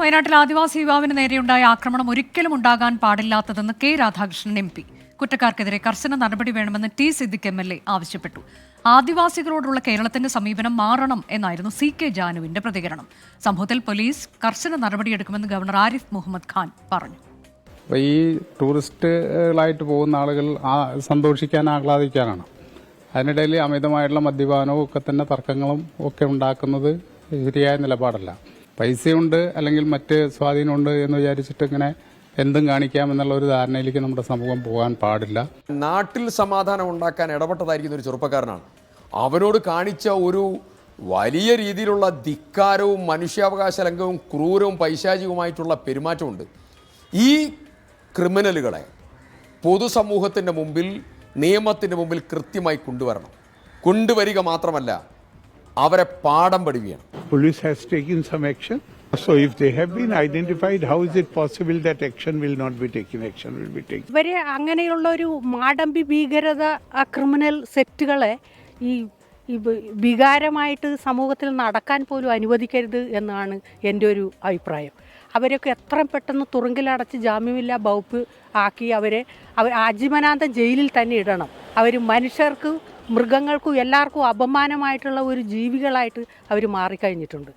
വയനാട്ടിൽ ആദിവാസി യുവാവിന് നേരെയുണ്ടായ ആക്രമണം ഒരിക്കലും ഉണ്ടാകാൻ പാടില്ലാത്തതെന്ന് കെ രാധാകൃഷ്ണൻ എം പി. കുറ്റക്കാർക്കെതിരെ കർശന നടപടി വേണമെന്ന് T Siddique M L A ആവശ്യപ്പെട്ടു. ആദിവാസികളോടുള്ള കേരളത്തിന്റെ സമീപനം മാറണം എന്നായിരുന്നു സി കെ ജാനുവിന്റെ പ്രതികരണം. സംഭവത്തിൽ പോലീസ് കർശന നടപടിയെടുക്കുമെന്ന് ഗവർണർ ആരിഫ് മുഹമ്മദ് ഖാൻ പറഞ്ഞു. അപ്പോൾ ഈ ടൂറിസ്റ്റുകളായിട്ട് പോകുന്ന ആളുകൾ സന്തോഷിക്കാൻ ആഹ്ലാദിക്കാനാണ്. അതിനിടയിൽ അമിതമായിട്ടുള്ള മദ്യപാനവും ഒക്കെ തന്നെ തർക്കങ്ങളും ഒക്കെ ഉണ്ടാക്കുന്നത് ശരിയായ നിലപാടല്ല. പൈസയുണ്ട് അല്ലെങ്കിൽ മറ്റ് സ്വാധീനമുണ്ട് എന്ന് വിചാരിച്ചിട്ട് ഇങ്ങനെ എന്തും കാണിക്കാം എന്നുള്ള ഒരു ധാരണയിലേക്ക് നമ്മുടെ സമൂഹം പോകാൻ പാടില്ല. നാട്ടിൽ സമാധാനം ഉണ്ടാക്കാൻ ഇടപെട്ടതായിരിക്കുന്ന ഒരു ചെറുപ്പക്കാരനാണ്. അവനോട് കാണിച്ച ഒരു വലിയ രീതിയിലുള്ള ധിക്കാരവും മനുഷ്യാവകാശ ലംഘവും ക്രൂരവും പൈശാചികവുമായിട്ടുള്ള പെരുമാറ്റമുണ്ട്. ഈ ക്രിമിനലുകളെ പൊതുസമൂഹത്തിന്റെ മുമ്പിൽ നിയമത്തിന്റെ മുമ്പിൽ കൃത്യമായി കൊണ്ടുവരണം. കൊണ്ടുവരിക മാത്രമല്ല അവരെ പാഠം പഠിപ്പിക്കണം police has taken some action so if they have been identified how is it possible that action will not be taken? Action will be taken. ഇവരെ അങ്ങനെയുള്ള ഒരു മാടമ്പി ഭീകരത ക്രിമിനൽ സെറ്റുകളെ ഈ ഈ വികാരമായിട്ട് സമൂഹത്തിൽ നടക്കാൻ പോലും അനുവദിക്കരുത് എന്നാണ് എന്റെ ഒരു അഭിപ്രായം അവരൊക്കെ എത്രയും പെട്ടെന്ന് തുറങ്കിലടച്ച് ജാമ്യമില്ലാ വകുപ്പ് ആക്കി അവരെ അവർ ആജീവനാന്തം ജയിലിൽ തന്നെ ഇടണം അവർ മനുഷ്യർക്ക് മൃഗങ്ങൾക്കും എല്ലാവർക്കും അപമാനമായിട്ടുള്ള ഒരു ജീവികളായിട്ട് അവർ മാറിക്കഴിഞ്ഞിട്ടുണ്ട്.